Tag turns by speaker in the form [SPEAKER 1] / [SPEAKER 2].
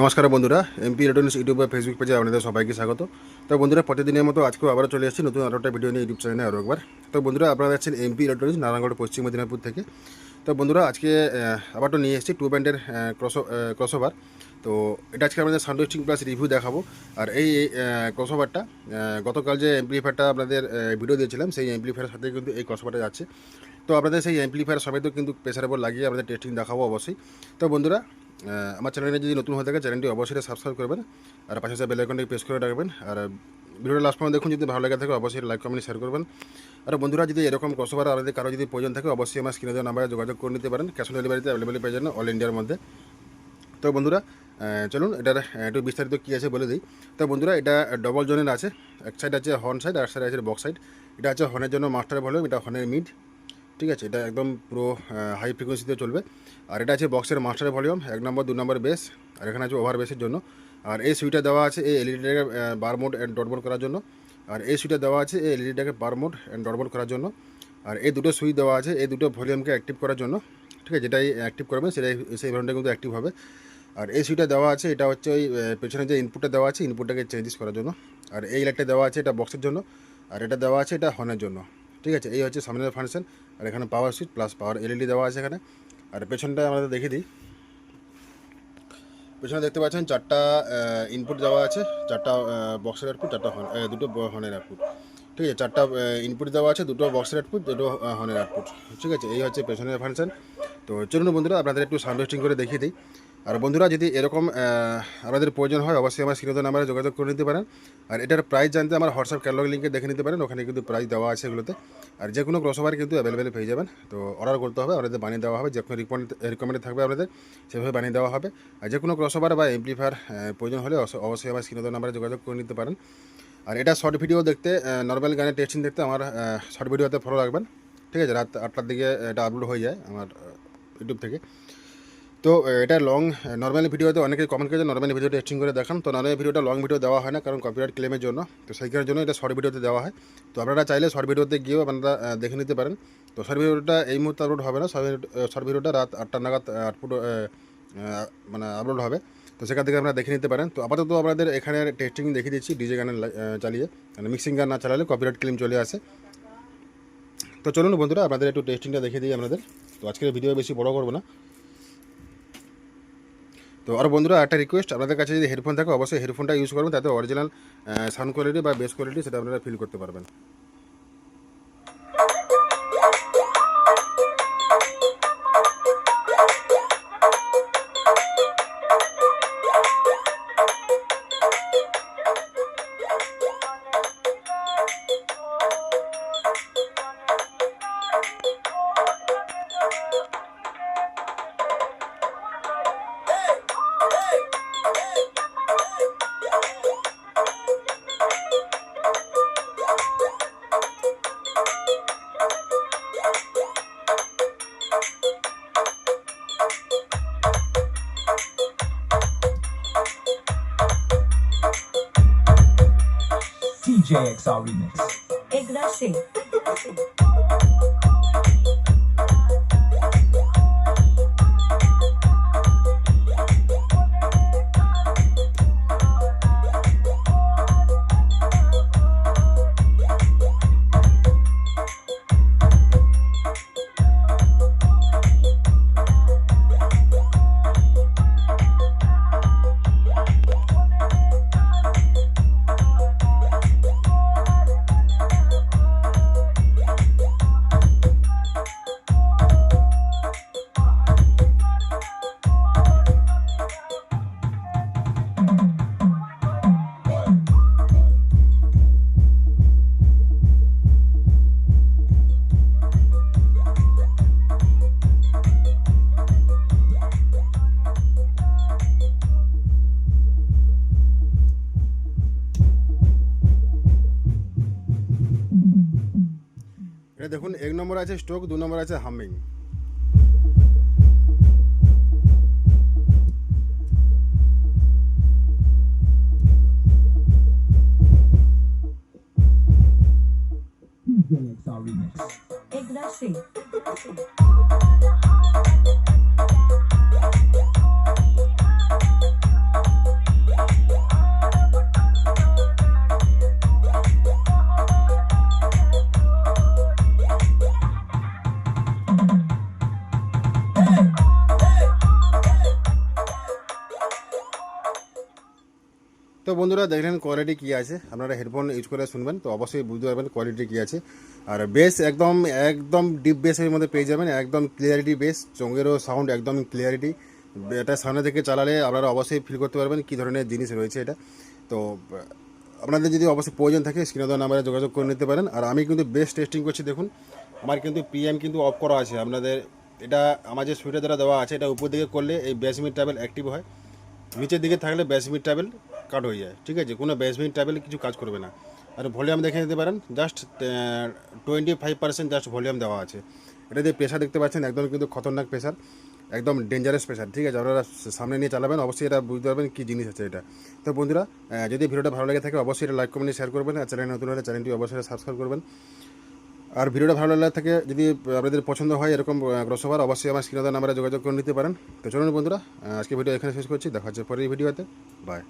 [SPEAKER 1] নমস্কার বন্ধুরা MP electronics YouTube বা ফেসবুক পেজে আপনাদের সবাইকে স্বাগত। তো বন্ধুরা, প্রতিদিনের মতো আজকেও আবারও চলে আসছি নতুন আরও একটা ভিডিও নিয়ে ইউটিউব চ্যানেলে আরও একবার। তো বন্ধুরা, আপনারা যাচ্ছেন এমপি ইলেকট্রনিক্স নারায়ণগড়, পশ্চিম মেদিনীপুর থেকে। তো বন্ধুরা, আজকে আবার তো নিয়ে এসেছি টু ব্যান্ডের ক্রস ক্রসওভার তো এটা আজকে আমাদের সানডোস্টিং প্লাস রিভিউ দেখাবো। আর এই ক্রসওভারটা গতকাল যে এমপ্লিফায়ারটা আপনাদের ভিডিও দিয়েছিলাম, সেই এমপ্লিফায়ারের সাথে কিন্তু এই ক্রসওভারটা যাচ্ছে। তো আপনাদের সেই এমপ্লিফায়ার সমেত কিন্তু প্রেসার উপর লাগিয়ে আপনাদের টেস্টিং দেখাবো অবশ্যই। তো বন্ধুরা আমার চ্যানেলে যদি নতুন হয়ে থাকে চ্যানেলটি অবশ্যই সাবস্ক্রাইব করবেন, আর পাশে বেল আইকনটি প্রেস করে রাখবেন, আর ভিডিওটা লাস্ট পর্যন্ত দেখুন, যদি ভালো লেগে থাকে অবশ্যই লাইক কমেন্ট শেয়ার করবেন। আর বন্ধুরা, যদি এরকম ক্রসওভার আপনাদের কারও যদি প্রয়োজন থাকে, অবশ্যই আমার স্ক্রিনে দেওয়া নাম্বারে যোগাযোগ করে নিতে পারেন। ক্যাশ অন ডেলিভারিতে অ্যাভেলেবল পেয়ে যান অল ইন্ডিয়ার মধ্যে। তো বন্ধুরা চলুন, এটার একটু বিস্তারিত কী আছে বলে দিই। তো বন্ধুরা, এটা ডবল জোনের আছে, এক সাইড আছে হর্ন সাইড আর সাইড আছে বক্স সাইড এটা আছে হর্নের জন্য মাস্টার ভলিউম এটা হর্নের মিড ঠিক আছে, এটা একদম পুরো হাই ফ্রিকোয়েন্সিতে চলবে। আর এটা আছে বক্সের মাস্টার ভলিউম এক নম্বর দু নম্বর বেস আর এখানে আছে ওভার বেসের জন্য। আর এই সুইটা দেওয়া আছে এই এলইডিটাকে বার মোড অ্যান্ড ডট করার জন্য। আর এই সুইটা দেওয়া আছে এই এলইডিটাকে বার মোড অ্যান্ড ডট করার জন্য। আর এই দুটো সুইচ দেওয়া আছে, এই দুটো ভলিউমকে অ্যাক্টিভ করার জন্য। ঠিক আছে, যেটাই অ্যাক্টিভ করবেন সেটাই, সেই ভলিউমটা কিন্তু অ্যাক্টিভ হবে। আর এই সুইটা দেওয়া আছে, এটা হচ্ছে ওই পেছনে যে ইনপুটটা দেওয়া আছে ইনপুটটাকে চেঞ্জেস করার জন্য। আর এই লাইটটা দেওয়া আছে এটা বক্সের জন্য। আর এটা দেওয়া আছে এটা হর্নের জন্য। ঠিক আছে, এই হচ্ছে সামনের ফাংশন আর এখানে power switch plus power LED দেওয়া আছে এখানে। আর পেছনটা আমাদের দেখিয়ে দিই। পেছনে দেখতে পাচ্ছেন চারটা ইনপুট দেওয়া আছে, চারটা বক্সের আউটপুট চারটা হর্ন দুটো হর্নের আউটপুট ঠিক আছে, চারটা ইনপুট দেওয়া আছে, দুটো বক্সের আউটপুট দুটো হর্নের আউটপুট ঠিক আছে, এই হচ্ছে পেছনের ফাংশন তো চলুন বন্ধুরা, আপনাদের একটু সাউন্ড করে দেখিয়ে দিই। আর বন্ধুরা, যদি এরকম আমাদের প্রয়োজন হয়, অবশ্যই আমার স্ক্রিনে নাম্বারে যোগাযোগ করে নিতে পারেন। আর এটার প্রাইস জানতে আমার হোয়াটসঅ্যাপ ক্যাটালগ লিঙ্কে দেখে নিতে পারেন, ওখানে কিন্তু প্রাইস দেওয়া আছে এগুলোতে। আর যে কোনো ক্রসওভার কিন্তু অ্যাভেলেবেল পেয়ে যাবেন। তো অর্ডার করতে হবে আপনাদের বানিয়ে দেওয়া হবে যে কোনো রিকমেন্ড থাকবে আপনাদের সেভাবে বানিয়ে দেওয়া হবে। আর যে কোনো ক্রসওভার বা এমপ্লিফায়ার প্রয়োজন হলে অবশ্য- অবশ্যই আমার স্ক্রিনে নাম্বারে যোগাযোগ করে নিতে পারেন। আর এটা শর্ট ভিডিও দেখতে নর্মাল গানের টেস্টিং দেখতে আমার শর্ট ভিডিওতে ফলো রাখবেন। ঠিক আছে, রাত আটটার দিকে এটা আপলোড হয়ে যায় আমার ইউটিউব থেকে। তো এটা লং নর্মালি ভিডিওতে অনেকে কমেন্ট করেছে নর্মালি ভিডিও টেস্টিং করে দেখান। তো নর্মালি ভিডিওটা লং ভিডিও দেওয়া হয় না, কারণ কপিরাইট ক্লেমের জন্য। তো সেই সেইখানের জন্য এটা শর্ট ভিডিওতে দেওয়া হয়। তো আপনারা চাইলে শর্ট ভিডিওতে গিয়েও আপনারা দেখে নিতে পারেন। তো শর্ট ভিডিওটা এই মুহূর্তে আপলোড হবে না শর্ট ভিডিওটা রাত আটটা নাগাদ আটপুট মানে আপলোড হবে। তো সেখান থেকে আপনারা দেখে নিতে পারেন। তো আপাতত আপনাদের এখানে টেস্টিং দেখিয়ে দিচ্ছি ডিজে গানের চালিয়ে। মানে মিক্সিং গান না চালালে কপিরাইট ক্লেম চলে আসে। তো চলুন বন্ধুরা, আপনাদের একটু টেস্টিংটা দেখিয়ে দিই আপনাদের। তো আজকের ভিডিও বেশি বড় করব না। তো আর বন্ধুরা, একটা রিকোয়েস্ট আপনাদের কাছে যদি হেডফোন থাকে, অবশ্যই হেডফোনটা ইউজ করবেন, তাতে অরিজিনাল সাউন্ড কোয়ালিটি বা বেস কোয়ালিটি সেটা আপনারা ফিল করতে পারবেন।
[SPEAKER 2] DJXR remix.
[SPEAKER 3] Exactly.
[SPEAKER 1] এটা দেখুন এক নম্বর আছে স্ট্রোক দু নম্বর আছে হামিং। বন্ধুরা, দেখলেন কোয়ালিটি কী আছে? আপনারা হেডফোন ইউজ করে শুনবেন, তো অবশ্যই বুঝতে পারবেন কোয়ালিটি কী আছে। আর বেস একদম একদম ডিপ বেসের মধ্যে পেয়ে যাবেন, একদম ক্লিয়ারিটি বেস চোঙেরও সাউন্ড একদম ক্লিয়ারিটি এটা সামনে থেকে চালালে আপনারা অবশ্যই ফিল করতে পারবেন কী ধরনের জিনিস রয়েছে এটা। তো, আপনাদের যদি অবশ্যই প্রয়োজন থাকে স্ক্রিনে দেওয়া নাম্বারে যোগাযোগ করে নিতে পারেন। আর আমি কিন্তু বেস্ট টেস্টিং করছি, দেখুন, আমার কিন্তু পিএম কিন্তু অফ করা আছে। আপনাদের, এটা আমার যে সুইটার দ্বারা দেওয়া আছে, এটা উপর দিকে করলে এই ব্যাসমিট ট্যাবেল অ্যাক্টিভ হয়। নিচের দিকে থাকলে ব্যাসমিট ট্যাবেল কাট হয়ে যায়। ঠিক আছে? কোনো ব্যাসমিট ট্যাবেল কিছু কাজ করবে না। আর ভলিউম দেখে নিতে পারেন just twenty five percent just volume দেওয়া আছে। এটা যে প্রেশার দেখতে পাচ্ছেন, একদম কিন্তু খতরনাক প্রেশার একদম ডেঞ্জারাস প্রেশার ঠিক আছে? আপনারা সামনে নিয়ে চালাবেন, অবশ্যই এটা বুঝতে পারবেন কী জিনিস আছে এটা। তো বন্ধুরা যদি ভিডিওটা ভালো লেগে থাকে, অবশ্যই এটা লাইক কমেন্ট শেয়ার করবেন, আর চ্যানেল নতুন হলে চ্যানেলটি অবশ্যই সাবস্ক্রাইব করবেন। আর ভিডিওটা ভালো লাগলে থাকে, যদি আপনাদের পছন্দ হয় এরকম গ্রসোভার অবশ্যই আমার স্ক্রিনে নাম্বারে যোগাযোগ করে নিতে পারেন। তো চলুন বন্ধুরা আজকে ভিডিও এখানে শেষ করছি, দেখা হচ্ছে পরের ভিডিওতে। বাই